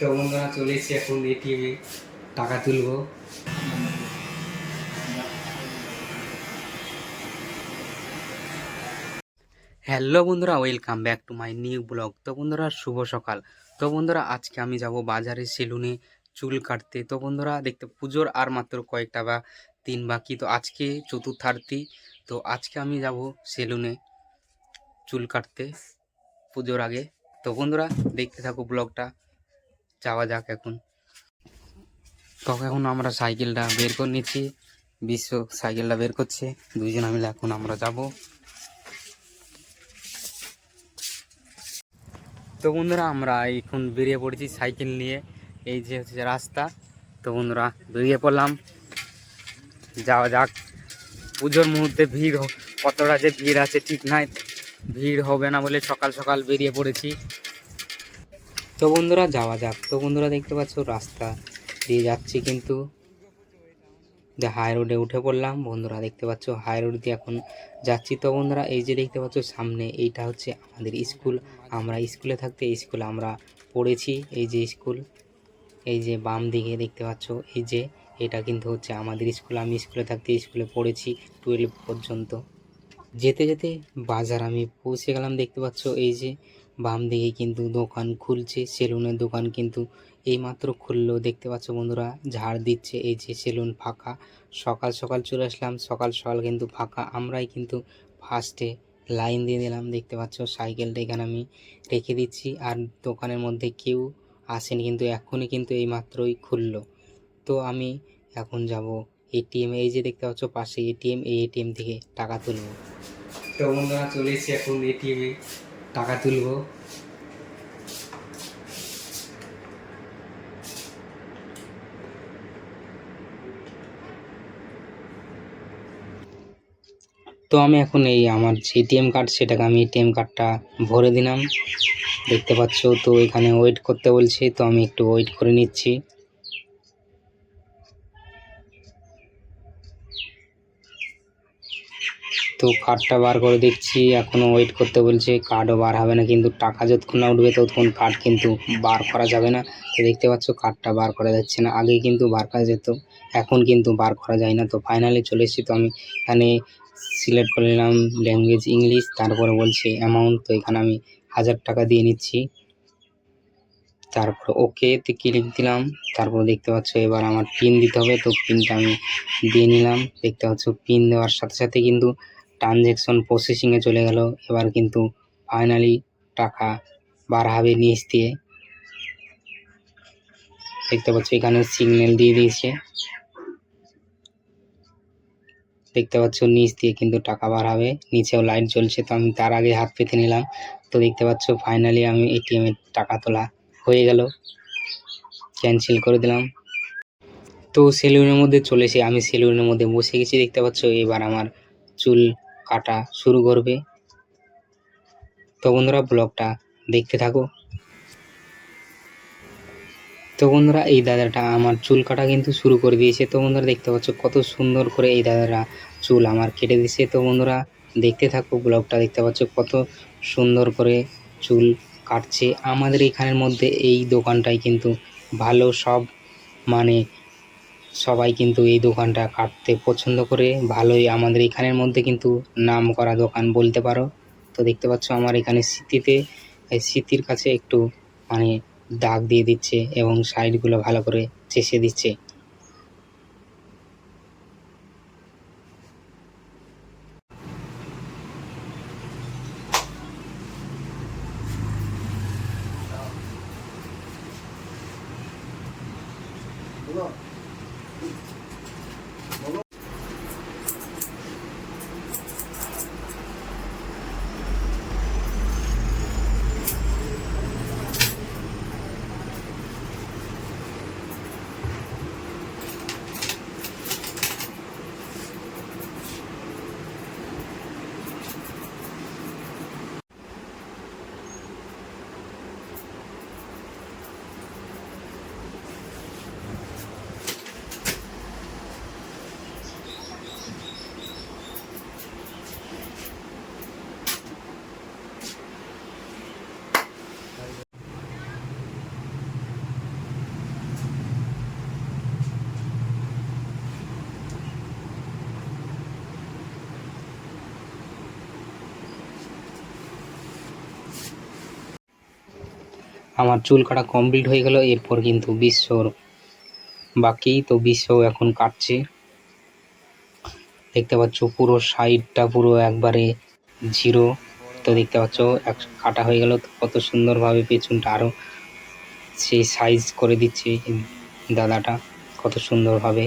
তো বন্ধুরা চলে এসেছি এখন এটিএমে টাকা তুলবো। হ্যালো বন্ধুরা, welcome back to my new blog. তো বন্ধুরা, শুভ সকাল। তো বন্ধুরা, আজকে আমি যাব বাজারে সেলুনে চুল কাটতে। তো বন্ধুরা, দেখতে পুজোর আর মাত্র কয়েকটা বা দিন বাকি। তো আজকে চতুর্থার্থী। তো আজকে আমি যাব সেলুনে চুল কাটতে পুজোর আগে। তো বন্ধুরা, দেখতে থাকো ব্লগটা। যাওয়া যাক এখন। তখন এখন আমরা সাইকেলটা বের করে নিচ্ছি। বিশ্ব সাইকেলটা বের করছে। দুইজন মিলে এখন আমরা যাব। তো বন্ধুরা, আমরা এখন বেরিয়ে পড়েছি সাইকেল নিয়ে। এই যে হচ্ছে রাস্তা। তো বন্ধুরা, বেরিয়ে পড়লাম। যাওয়া যাক। পুজোর মুহূর্তে ভিড় কতটা যে ভিড় আছে ঠিক নাই। ভিড় হবে না বলে সকাল সকাল বেরিয়ে পড়েছি। তো বন্ধুরা যাওয়া যাক। তো বন্ধুরা দেখতে পাচ্ছ রাস্তা দিয়ে যাচ্ছি কিন্তু। যে হাই রোডে উঠে পড়লাম, বন্ধুরা দেখতে পাচ্ছ হাই রোড দিয়ে এখন যাচ্ছি। তো বন্ধুরা এই যে দেখতে পাচ্ছ সামনে, এইটা হচ্ছে আমাদের স্কুল। আমরা স্কুলে থাকতে এই স্কুলে আমরা পড়েছি, এই যে স্কুল। এই যে বাম দিকে দেখতে পাচ্ছ, এই যে এটা কিন্তু হচ্ছে আমাদের স্কুল। আমি স্কুলে থাকতে স্কুলে পড়েছি টুয়েলভ পর্যন্ত। যেতে যেতে বাজার আমি পৌঁছে গেলাম দেখতে পাচ্ছ, এই যে বাম দিকে কিন্তু দোকান খুলছে, সেলুনের দোকান কিন্তু এইমাত্র খুললো। দেখতে পাচ্ছ বন্ধুরা, ঝাড় দিচ্ছে এই যে সেলুন ফাঁকা। সকাল সকাল চলে আসলাম, সকাল সকাল কিন্তু ফাঁকা। আমরাই কিন্তু ফার্স্টে লাইন দিয়ে দিলাম। দেখতে পাচ্ছ সাইকেলটা এখানে আমি রেখে দিচ্ছি। আর দোকানের মধ্যে কেউ আসেনি কিন্তু এখনই কিন্তু এই মাত্রই খুললো। তো আমি এখন যাব এটিএম এই যে দেখতে পাচ্ছ পাশে এটিএম এই এটিএম থেকে টাকা তুলবো। তো বন্ধুরা চলে এসেছি এখন এটিএমে টাকা তুলবো। তো আমি এখন এই আমার যে এটিএম কার্ড সেটাকে আমি এটিএম কার্ডটা ভরে দিলাম। দেখতে পাচ্ছ, তো এখানে ওয়েট করতে বলছে, তো আমি একটু ওয়েট করে নিচ্ছি। তো কার্ডটা বার করে দেখছি এখনও ওয়েট করতে বলছে কার্ডও বার হবে না কিন্তু টাকা যতক্ষণ না উঠবে ততক্ষণ কার্ড কিন্তু বার করা যাবে না। তো দেখতে পাচ্ছ কার্ডটা বার করা যাচ্ছে না, আগে কিন্তু বার করা যেত, এখন কিন্তু বার করা যায় না। তো ফাইনালি চলে এসেছি তো আমি এখানে সিলেক্ট করে নিলাম ল্যাঙ্গুয়েজ ইংলিশ তারপরে বলছে অ্যামাউন্ট তো এখানে আমি হাজার টাকা দিয়ে নিচ্ছি। তারপর ওকে ওকেতে ক্লিক দিলাম, তারপর দেখতে পাচ্ছ এবার আমার পিন দিতে হবে, তো পিনটা আমি দিয়ে নিলাম। দেখতে পাচ্ছ পিন দেওয়ার সাথে সাথে কিন্তু ট্রানজ্যাকশন প্রসেসিংয়ে চলে গেল। এবার কিন্তু ফাইনালি টাকা বার হবে নিচ দিয়ে। দেখতে পাচ্ছ এখানে সিগন্যাল দিয়ে দিয়েছে। দেখতে পাচ্ছ নিচ দিয়ে কিন্তু টাকা বার হবে। নিচেও লাইট জ্বলছে, তো আমি তার আগে হাত পেতে নিলাম। তো দেখতে পাচ্ছ ফাইনালি আমি এটিএম এর টাকা তোলা হয়ে গেল। ক্যান্সেল করে দিলাম। তো সেলুনের মধ্যে চলে এসে আমি সেলুনের মধ্যে বসে গেছি। দেখতে পাচ্ছ এবার আমার চুল কাটা শুরু করবে। তো বন্ধুরা, ব্লগটা দেখতে থাকো। তো বন্ধুরা, এই দাদাটা আমার চুল কাটা কিন্তু শুরু করে দিয়েছে। তো বন্ধুরা, দেখতে পাচ্ছ কত সুন্দর করে এই দাদারা চুল আমার কেটে দিয়েছে। তো বন্ধুরা, দেখতে থাকো ব্লগটা, দেখতে পাচ্ছ কত সুন্দর করে চুল কাটছে। আমাদের এখানের মধ্যে এই দোকানটাই কিন্তু ভালো, সব মানে সবাই কিন্তু এই দোকানটা কাটতে পছন্দ করে। ভালোই আমাদের এখানের মধ্যে কিন্তু নাম করা দোকান বলতে পারো। তো দেখতে পাচ্ছ আমার এখানে স্মৃতিতে স্মৃতির কাছে একটু মানে দাগ দিয়ে দিচ্ছে এবং সাইডগুলো ভালো করে চেষে দিচ্ছে। Look. Thank you. আমার চুল কাটা কমপ্লিট হয়ে গেল, এরপর কিন্তু বিশ্বর বাকি। তো বিশ্ব এখন কাটছে। দেখতে পাচ্ছ পুরো সাইডটা পুরো একবারে জিরো তো দেখতে পাচ্ছ এক কাটা হয়ে গেল কত সুন্দরভাবে পেছনটা আরও সেই সাইজ করে দিচ্ছে দাদাটা, কত সুন্দরভাবে।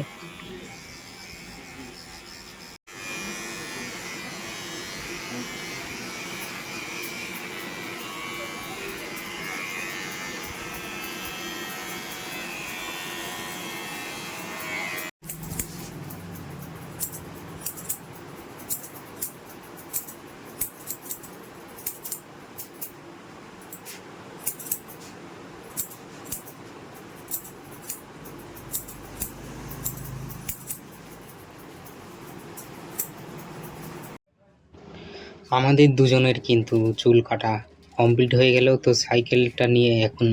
আমাদের দুজনের কিন্তু চুল কাটা কমপ্লিট হয়ে গেল তো সাইকেলটা নিয়ে এখন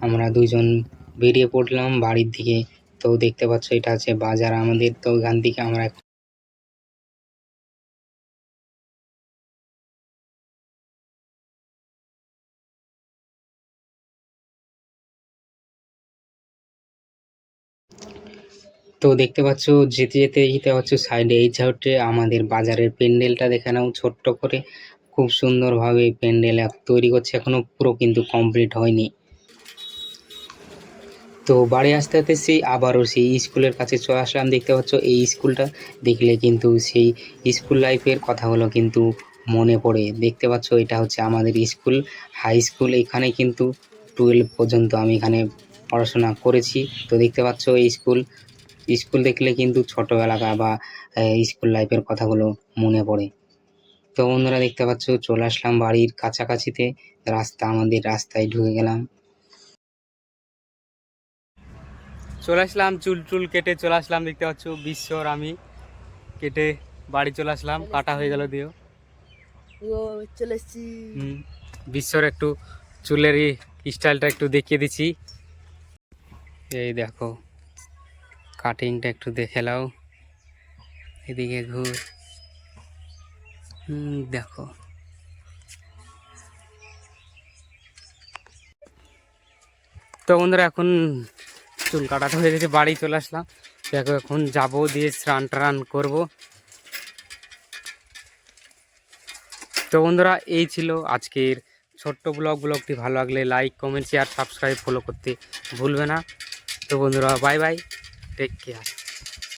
আমরা দুজন বেরিয়ে পড়লাম বাড়ির দিকে। তো দেখতে পাচ্ছ, এটা আছে বাজার। আমাদের তো ওখান থেকে আমরা এখন তো দেখতে পাচ্ছ, যেতে যেতে যেতে পাচ্ছ সাইডে এই ঝাউটে আমাদের বাজারের প্যান্ডেলটা দেখে নাও ছোট্ট করে। খুব সুন্দরভাবে প্যান্ডেল তৈরি করছে, এখনও পুরো কিন্তু কমপ্লিট হয়নি। তো বাড়ি আসতে আসতে সেই আবারও সেই স্কুলের কাছে চলে আসলাম, দেখতে পাচ্ছ এই স্কুলটা দেখলে কিন্তু সেই স্কুল লাইফের কথাগুলো কিন্তু মনে পড়ে। দেখতে পাচ্ছ এটা হচ্ছে আমাদের স্কুল হাই স্কুল এখানে কিন্তু টুয়েলভ পর্যন্ত আমি এখানে পড়াশোনা করেছি। তো দেখতে পাচ্ছ এই স্কুল স্কুল দেখলে কিন্তু ছোটোবেলাকার বা স্কুল লাইফের কথাগুলো মনে পড়ে। তো বন্ধুরা দেখতে পাচ্ছ চলে আসলাম বাড়ির কাছাকাছিতে। রাস্তা আমাদের রাস্তায় ঢুকে গেলাম। চলে আসলাম চুল টুল কেটে চলে আসলাম দেখতে পাচ্ছ বিশ্বর আমি। কেটে বাড়ি চলে আসলাম কাটা হয়ে গেল দিও চলে এসছি। বিশ্বর একটু চুলের স্টাইলটা একটু দেখিয়ে দিচ্ছি। এই দেখো কাটিংটা একটু দেখে নাও। এদিকে ঘুর। দেখো। তো বন্ধুরা, এখন চুল কাটাতে হয়ে গেছে, বাড়ি চলে আসলাম। দেখো, এখন যাব, দিয়ে স্নান টান করব। তো বন্ধুরা, এই ছিল আজকের ছোট্ট ব্লগ। ব্লগটি ভালো লাগলে like, comment share subscribe follow করতে ভুলবে না। তো বন্ধুরা বাই বাই টেক কেয়ার